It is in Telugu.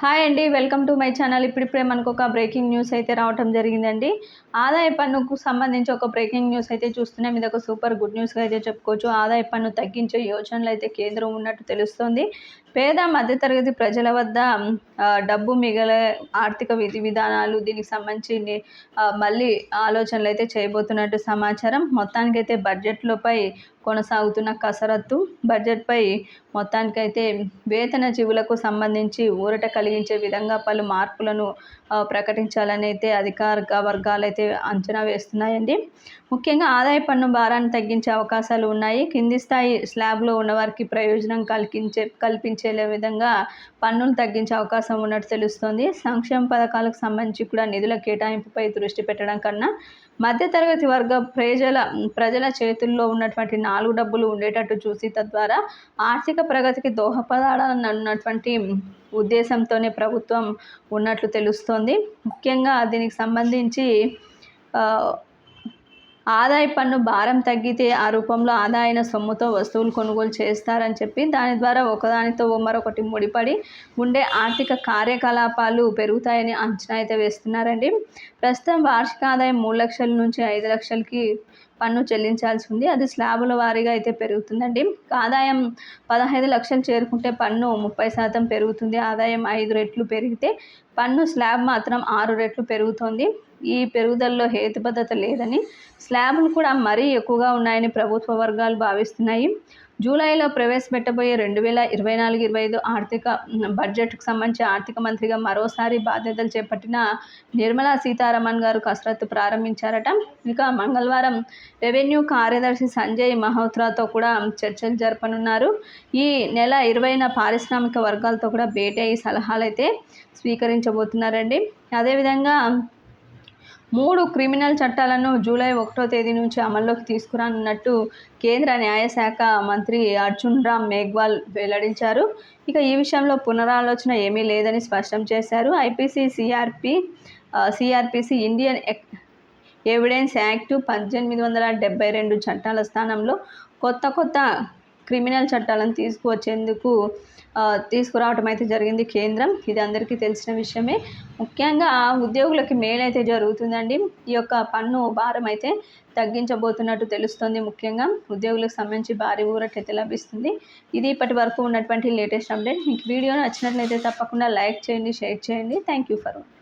హాయ్ అండి వెల్కమ్ టు మై ఛానల్. ఇప్పుడిప్పుడే మనకు ఒక బ్రేకింగ్ న్యూస్ అయితే రావటం జరిగిందండి. ఆదాయ పన్నుకు సంబంధించి ఒక బ్రేకింగ్ న్యూస్ అయితే చూస్తున్నాం. ఇది ఒక సూపర్ గుడ్ న్యూస్గా అయితే చెప్పుకోవచ్చు. ఆదాయ పన్ను తగ్గించే యోచనలు అయితే కేంద్రం ఉన్నట్టు తెలుస్తోంది. పేద మధ్యతరగతి ప్రజల వద్ద డబ్బు మిగలే ఆర్థిక విధి విధానాలు దీనికి సంబంధించి మళ్ళీ ఆలోచనలు అయితే చేయబోతున్నట్టు సమాచారం. మొత్తానికైతే బడ్జెట్లపై కొనసాగుతున్న కసరత్తు బడ్జెట్పై మొత్తానికైతే వేతన జీవులకు సంబంధించి ఊరట కలిగించే విధంగా పలు మార్పులను ప్రకటించాలని అయితే అధికారిక వర్గాలు అయితే అంచనా వేస్తున్నాయండి. ముఖ్యంగా ఆదాయ పన్ను భారాన్ని తగ్గించే అవకాశాలు ఉన్నాయి. కింది స్థాయి స్లాబ్లో ఉన్నవారికి ప్రయోజనం కల్పించే కల్పించే విధంగా పన్నులు తగ్గించే అవకాశం ఉన్నట్టు తెలుస్తోంది. సంక్షేమ పథకాలకు సంబంధించి కూడా నిధుల కేటాయింపుపై దృష్టి పెట్టడం కన్నా మధ్యతరగతి వర్గ ప్రజల ప్రజల చేతుల్లో ఉన్నటువంటి నాలుగు డబ్బులు ఉండేటట్టు చూసి తద్వారా ఆర్థిక ప్రగతికి దోహదపడాలని అన్నటువంటి ఉద్దేశంతోనే ప్రభుత్వం ఉన్నట్లు తెలుస్తోంది. ముఖ్యంగా దీనికి సంబంధించి ఆదాయ పన్ను భారం తగ్గితే ఆ రూపంలో ఆదాయన సొమ్ముతో వస్తువులు కొనుగోలు చేస్తారని చెప్పి దాని ద్వారా ఒకదానితో మరొకటి ముడిపడి ఉండే ఆర్థిక కార్యకలాపాలు పెరుగుతాయని అంచనా అయితే వేస్తున్నారండి. ప్రస్తుతం వార్షిక ఆదాయం మూడు లక్షల నుంచి ఐదు లక్షలకి పన్ను చెల్లించాల్సి ఉంది. అది స్లాబుల వారీగా అయితే పెరుగుతుందండి. ఆదాయం పదహైదు లక్షలు చేరుకుంటే పన్ను ముప్పై శాతం పెరుగుతుంది. ఆదాయం ఐదు రెట్లు పెరిగితే పన్ను స్లాబ్ మాత్రం ఆరు రెట్లు పెరుగుతోంది. ఈ పెరుగుదలలో హేతుబద్ధత లేదని స్లాబులు కూడా మరీ ఎక్కువగా ఉన్నాయని ప్రభుత్వ వర్గాలు భావిస్తున్నాయి. జూలైలో ప్రవేశపెట్టబోయే రెండు వేల ఇరవై నాలుగు ఇరవై ఐదు ఆర్థిక బడ్జెట్కు సంబంధించి ఆర్థిక మంత్రిగా మరోసారి బాధ్యతలు చేపట్టిన నిర్మలా సీతారామన్ గారు కసరత్తు ప్రారంభించారట. ఇక మంగళవారం రెవెన్యూ కార్యదర్శి సంజయ్ మహోత్రాతో కూడా చర్చలు జరపనున్నారు. ఈ నెల ఇరవైన పారిశ్రామిక వర్గాలతో కూడా భేటీ అయ్యి సలహాలు అయితే స్వీకరించబోతున్నారండి. అదేవిధంగా మూడు క్రిమినల్ చట్టాలను జూలై ఒకటో తేదీ నుంచి అమల్లోకి తీసుకురానున్నట్టు కేంద్ర న్యాయశాఖ మంత్రి అర్జున్ రామ్ మేఘ్వాల్ వెల్లడించారు. ఇక ఈ విషయంలో పునరాలోచన ఏమీ లేదని స్పష్టం చేశారు. IPC CRP CRPC Indian evidence act పద్దెనిమిది వందల డెబ్బై రెండు చట్టాల స్థానంలో కొత్త కొత్త క్రిమినల్ చట్టాలను తీసుకువచ్చేందుకు తీసుకురావటం అయితే జరిగింది కేంద్రం. ఇది అందరికీ తెలిసిన విషయమే. ముఖ్యంగా ఉద్యోగులకి మేలైతే జరుగుతుందండి. ఈ యొక్క పన్ను భారం అయితే తగ్గించబోతున్నట్టు తెలుస్తుంది ముఖ్యంగా. ఉద్యోగులకు సంబంధించి భారీ ఊరటైతే లభిస్తుంది. ఇది ఇప్పటి వరకు ఉన్నటువంటి లేటెస్ట్ అప్డేట్. మీకు వీడియో నచ్చినట్లయితే తప్పకుండా లైక్ చేయండి షేర్ చేయండి. Thank you for watching